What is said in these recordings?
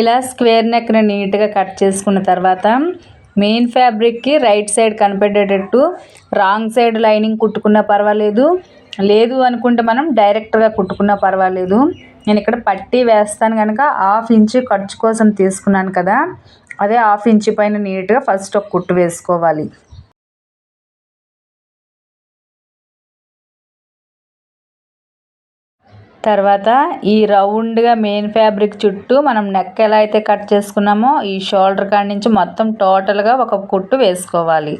ఇలా స్క్వేర్ నెక్ని నీట్గా కట్ చేసుకున్న తర్వాత మెయిన్ ఫ్యాబ్రిక్కి రైట్ సైడ్ కనిపెట్టేటట్టు రాంగ్ సైడ్ లైనింగ్ కుట్టుకున్నా పర్వాలేదు. లేదు అనుకుంటే మనం డైరెక్ట్గా కుట్టుకున్నా పర్వాలేదు. నేను ఇక్కడ పట్టీ వేస్తాను కనుక హాఫ్ ఇంచు ఖర్చు కోసం తీసుకున్నాను కదా అదే హాఫ్ ఇంచు పైన నీట్గా ఫస్ట్ ఒక కుట్టు వేసుకోవాలి. తర్వాత ఈ రౌండ్గా మెయిన్ ఫ్యాబ్రిక్ చుట్టూ మనం నెక్ ఎలా అయితే కట్ చేసుకున్నామో ఈ షోల్డర్ కాడి నుంచి మొత్తం టోటల్గా ఒక కుట్టు వేసుకోవాలి.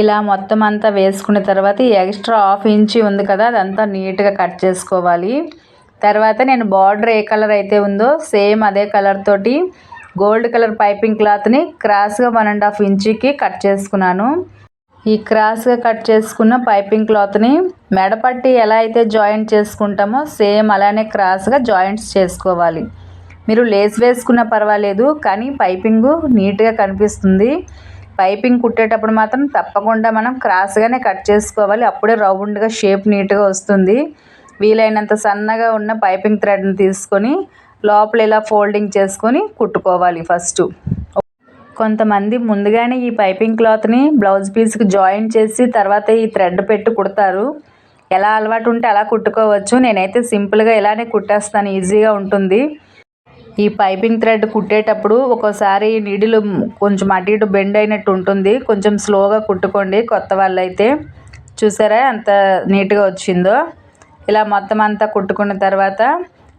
ఇలా మొత్తం అంతా వేసుకున్న తర్వాత ఈ ఎక్స్ట్రా హాఫ్ ఇంచి ఉంది కదా అదంతా నీట్గా కట్ చేసుకోవాలి. తర్వాత నేను బార్డర్ ఏ కలర్ అయితే ఉందో సేమ్ అదే కలర్ తోటి గోల్డ్ కలర్ పైపింగ్ క్లాత్ని క్రాస్గా వన్ అండ్ హాఫ్ ఇంచికి కట్ చేసుకున్నాను. ఈ క్రాస్గా కట్ చేసుకున్న పైపింగ్ క్లాత్ని మెడపట్టి ఎలా అయితే జాయింట్ చేసుకుంటామో సేమ్ అలానే క్రాస్గా జాయింట్స్ చేసుకోవాలి. మీరు లేస్ వేసుకున్న పర్వాలేదు కానీ పైపింగు నీట్గా కనిపిస్తుంది. పైపింగ్ కుట్టేటప్పుడు మాత్రం తప్పకుండా మనం క్రాస్గానే కట్ చేసుకోవాలి. అప్పుడే రౌండ్గా షేప్ నీట్గా వస్తుంది. వీలైనంత సన్నగా ఉన్న పైపింగ్ థ్రెడ్ని తీసుకొని లోపల ఇలా ఫోల్డింగ్ చేసుకొని కుట్టుకోవాలి ఫస్ట్. కొంతమంది ముందుగానే ఈ పైపింగ్ క్లాత్ని బ్లౌజ్ పీస్కి జాయిన్ చేసి తర్వాత ఈ థ్రెడ్ పెట్టి కుడతారు. ఎలా అలవాటు ఉంటే అలా కుట్టుకోవచ్చు. నేనైతే సింపుల్గా ఇలానే కుట్టేస్తాను. ఈజీగా ఉంటుంది. ఈ పైపింగ్ థ్రెడ్ కుట్టేటప్పుడు ఒక్కోసారి నీడిలు కొంచెం అటు ఇటు బెండ్ అయినట్టు ఉంటుంది. కొంచెం స్లోగా కుట్టుకోండి కొత్త వాళ్ళైతే. చూసారా ఎంత నీట్గా వచ్చిందో. ఇలా మొత్తం అంతా కుట్టుకున్న తర్వాత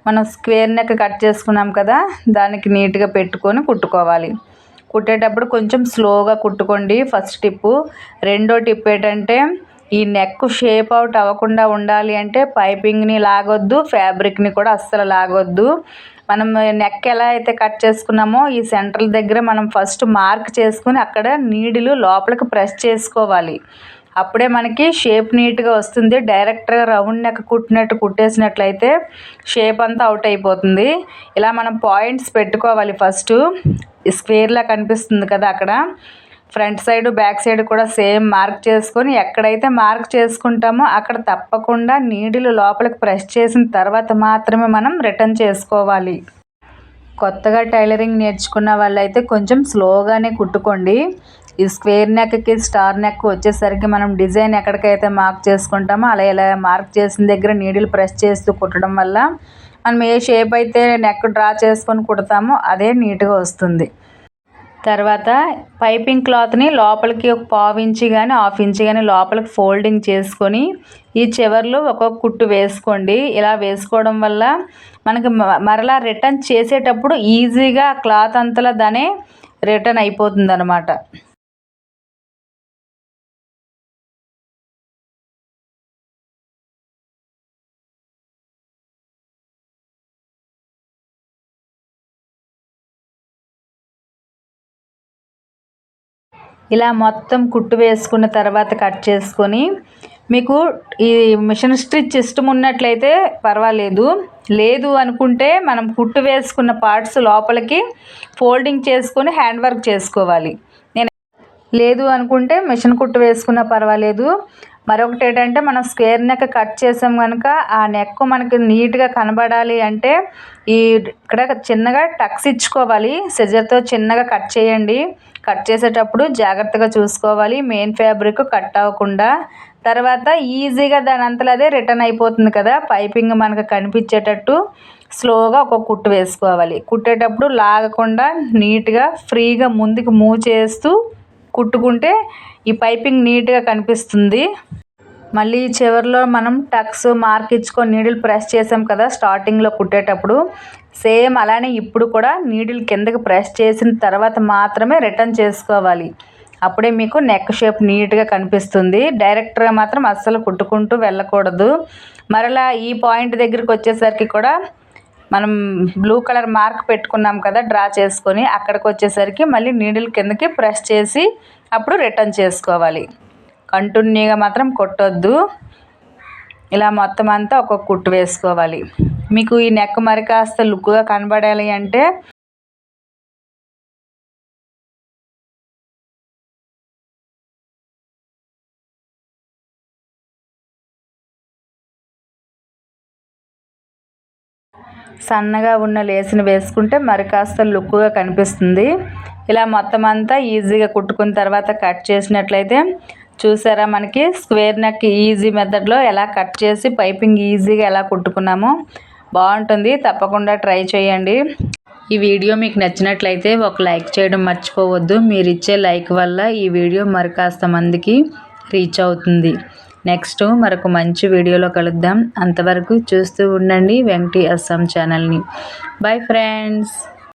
మనం స్క్వేర్ నెక్ కట్ చేసుకున్నాం కదా దానికి నీట్గా పెట్టుకొని కుట్టుకోవాలి. కుట్టేటప్పుడు కొంచెం స్లోగా కుట్టుకోండి. ఫస్ట్ టిప్పు. రెండో టిప్ ఏంటంటే ఈ నెక్ షేప్ అవుట్ అవ్వకుండా ఉండాలి అంటే పైపింగ్ని లాగొద్దు ఫ్యాబ్రిక్ని కూడా అస్సలు లాగొద్దు. మనం నెక్ ఎలా అయితే కట్ చేసుకున్నామో ఈ సెంటర్ దగ్గర మనం ఫస్ట్ మార్క్ చేసుకుని అక్కడ నీడిలు లోపలికి ప్రెస్ చేసుకోవాలి. అప్పుడే మనకి షేప్ నీట్గా వస్తుంది. డైరెక్ట్గా రౌండ్ నెక్ కుట్టినట్టు కుట్టేసినట్లయితే షేప్ అంతా అవుట్ అయిపోతుంది. ఇలా మనం పాయింట్స్ పెట్టుకోవాలి ఫస్ట్. స్క్వేర్లా కనిపిస్తుంది కదా అక్కడ. ఫ్రంట్ సైడ్ బ్యాక్ సైడ్ కూడా సేమ్ మార్క్ చేసుకొని ఎక్కడైతే మార్క్ చేసుకుంటామో అక్కడ తప్పకుండా నీడిలు లోపలికి ప్రెస్ చేసిన తర్వాత మాత్రమే మనం రిటర్న్ చేసుకోవాలి. కొత్తగా టైలరింగ్ నేర్చుకున్న వాళ్ళైతే కొంచెం స్లోగానే కుట్టుకోండి. ఈ స్క్వేర్ నెక్కి స్టార్ నెక్ వచ్చేసరికి మనం డిజైన్ ఎక్కడికైతే మార్క్ చేసుకుంటామో అలా ఇలా మార్క్ చేసిన దగ్గర నీడిలు ప్రెస్ చేస్తూ కుట్టడం వల్ల మనం ఏ షేప్ అయితే నెక్ డ్రా చేసుకొని కుడతామో అదే నీట్గా వస్తుంది. తర్వాత పైపింగ్ క్లాత్ని లోపలికి ఒక పావు ఇంచి కానీ హాఫ్ ఇంచి కానీ లోపలికి ఫోల్డింగ్ చేసుకొని ఈ చివర్లు ఒక్కొక్క కుట్టు వేసుకోండి. ఇలా వేసుకోవడం వల్ల మనకి మరలా రిటర్న్ చేసేటప్పుడు ఈజీగా క్లాత్ అంతలా దానే రిటర్న్ అయిపోతుంది ఇలా మొత్తం కుట్టు వేసుకున్న తర్వాత కట్ చేసుకొని మీకు ఈ మిషన్ స్టిచ్ ఇష్టం ఉన్నట్లయితే పర్వాలేదు. లేదు అనుకుంటే మనం కుట్టు వేసుకున్న పార్ట్స్ లోపలికి ఫోల్డింగ్ చేసుకొని హ్యాండ్ వర్క్ చేసుకోవాలి. నేను లేదు అనుకుంటే మిషన్ కుట్టు వేసుకున్నా పర్వాలేదు. మరొకటి ఏంటంటే మనం స్క్వేర్ నెక్ కట్ చేసాం కనుక ఆ నెక్ మనకి నీట్గా కనబడాలి అంటే ఈ ఇక్కడ చిన్నగా టక్స్ ఇచ్చుకోవాలి. సిజర్తో చిన్నగా కట్ చేయండి. కట్ చేసేటప్పుడు జాగ్రత్తగా చూసుకోవాలి. మెయిన్ ఫ్యాబ్రిక్ కట్ అవ్వకుండా. తర్వాత ఈజీగా దాని అంతలో అదే రిటర్న్ అయిపోతుంది కదా. పైపింగ్ మనకు కనిపించేటట్టు స్లోగా ఒక కుట్టు వేసుకోవాలి. కుట్టేటప్పుడు లాగకుండా నీట్గా ఫ్రీగా ముందుకు మూవ్ చేస్తూ కుట్టుకుంటే ఈ పైపింగ్ నీట్గా కనిపిస్తుంది. మళ్ళీ చివరిలో మనం టక్స్ మార్క్ ఇచ్చుకొని నీడిల్ ప్రెస్ చేసాం కదా స్టార్టింగ్లో కుట్టేటప్పుడు. సేమ్ అలానే ఇప్పుడు కూడా నీడిల్ కిందకి ప్రెస్ చేసిన తర్వాత మాత్రమే రిటర్న్ చేసుకోవాలి. అప్పుడే మీకు నెక్ షేప్ నీట్గా కనిపిస్తుంది. డైరెక్ట్గా మాత్రం అస్సలు కుట్టుకుంటూ వెళ్ళకూడదు. మరలా ఈ పాయింట్ దగ్గరికి వచ్చేసరికి కూడా మనం బ్లూ కలర్ మార్క్ పెట్టుకున్నాం కదా డ్రా చేసుకొని అక్కడికి వచ్చేసరికి మళ్ళీ నీడిల్ కిందకి ప్రెస్ చేసి అప్పుడు రిటర్న్ చేసుకోవాలి. కంటిన్యూగా మాత్రం కొట్టొద్దు. ఇలా మొత్తం అంతా ఒక్కొక్క కుట్టు వేసుకోవాలి. మీకు ఈ నెక్ మరి కాస్త లుక్గా కనబడాలి అంటే సన్నగా ఉన్న లేసును వేసుకుంటే మరి కాస్త లుక్గా కనిపిస్తుంది. ఇలా మొత్తం అంతా ఈజీగా కుట్టుకున్న తర్వాత కట్ చేసినట్లయితే చూసారా మనకి స్క్వేర్ నెక్ ఈజీ మెథడ్లో ఎలా కట్ చేసి పైపింగ్ ఈజీగా ఎలా కుట్టుకున్నామో బాగుంటుంది. తప్పకుండా ట్రై చేయండి. ఈ వీడియో మీకు నచ్చినట్లయితే ఒక లైక్ చేయడం మర్చిపోవద్దు. మీరు ఇచ్చే లైక్ వల్ల ఈ వీడియో మరి కాస్త మందికి రీచ్ అవుతుంది. నెక్స్ట్ మరొక మంచి వీడియోలో కలుద్దాం. అంతవరకు చూస్తూ ఉండండి. వెంకటి అస్సాం ఛానల్ని. Bye friends.